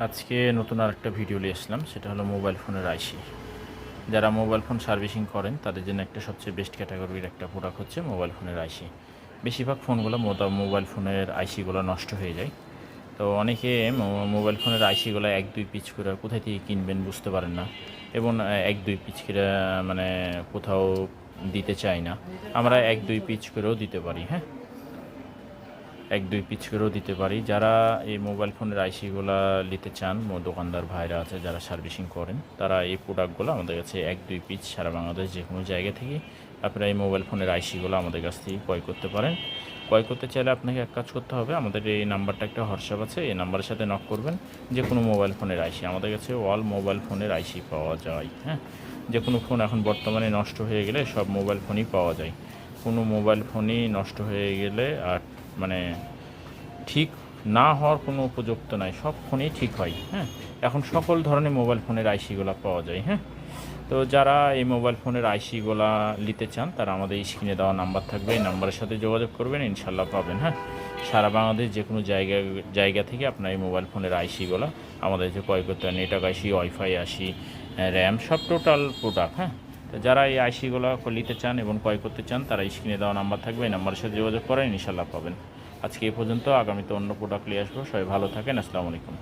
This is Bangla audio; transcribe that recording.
আজকে নতুন আরেকটা ভিডিও নিয়ে আসলাম, সেটা হলো মোবাইল ফোনের আইসি যারা মোবাইল ফোন সার্ভিসিং করেন, তাদের জন্য একটা সবচেয়ে বেস্ট ক্যাটাগরির একটা প্রোডাক্ট হচ্ছে মোবাইল ফোনের আইসি বেশিরভাগ ফোনগুলো মোদা- মোবাইল ফোনের আইসিগুলো নষ্ট হয়ে যায়। তো অনেকে মোবাইল ফোনের আইসিগুলো এক, দুই পিচ করে কোথায় থেকে কিনবেন বুঝতে পারেন না। এবং এক, দুই পিচ করে মানে কোথাও দিতে চায় না। আমরা এক, দুই পিচ করেও দিতে পারি হ্যাঁ? এক, দুই পিচ করেও দিতে পারি। যারা এই মোবাইল ফোনের আইসিগুলো নিতে চান দোকানদার ভাইরা আছে যারা সার্ভিসিং করেন, তারা এই প্রোডাক্টগুলো আমাদের কাছে এক, দুই পিচ সারা বাংলাদেশ যে কোনো জায়গা থেকে আপনারা এই মোবাইল ফোনের আইসিগুলো আমাদের কাছ থেকে ক্রয় করতে পারেন। ক্রয় করতে চাইলে আপনাকে এক কাজ করতে হবে, আমাদের এই নাম্বারটা একটা হোয়াটসঅ্যাপ আছে, এই নাম্বারের সাথে নক করবেন, যে কোনো মোবাইল ফোনের আইসি আমাদের কাছে অল মোবাইল ফোনের আইসি পাওয়া যায় হ্যাঁ? যে কোনো ফোন এখন বর্তমানে নষ্ট হয়ে গেলে সব মোবাইল ফোনই পাওয়া যায়। কোনো মোবাইল ফোনই নষ্ট হয়ে গেলে আর মানে ঠিক না হওয়ার কোনো উপযুক্ত নাই সব ফোনেই ঠিক হয় হ্যাঁ? এখন সকল ধরনের মোবাইল ফোনের আইসিগুলো পাওয়া যায় হ্যাঁ? তো যারা এই মোবাইল ফোনের আইসিগুলো নিতে চান, তারা আমাদের স্ক্রিনে দেওয়া নাম্বার থাকবে, এই নাম্বারের সাথে যোগাযোগ করবেন ইনশাল্লাহ পাবেন হ্যাঁ? সারা বাংলাদেশ যে কোনো জায়গা জায়গা থেকে আপনার এই মোবাইল ফোনের আইসিগুলো, আমাদের যে ক্রয় করতে হয় network IC, wifi IC, RAM, সব টোটাল প্রোডাক্ট হ্যাঁ? তো যারা এই আইসিগুলো নিতে চান এবং ক্রয় করতে চান, তারা স্ক্রিনে দেওয়া নাম্বার থাকবে, এই নাম্বারের সাথে যোগাযোগ করেন ইনশাল্লাহ পাবেন। আজকে এই পর্যন্ত, আগামীতে অন্য প্রোডাক্ট নিয়ে আসব। সবাই ভালো থাকেন, আসসালামু আলাইকুম।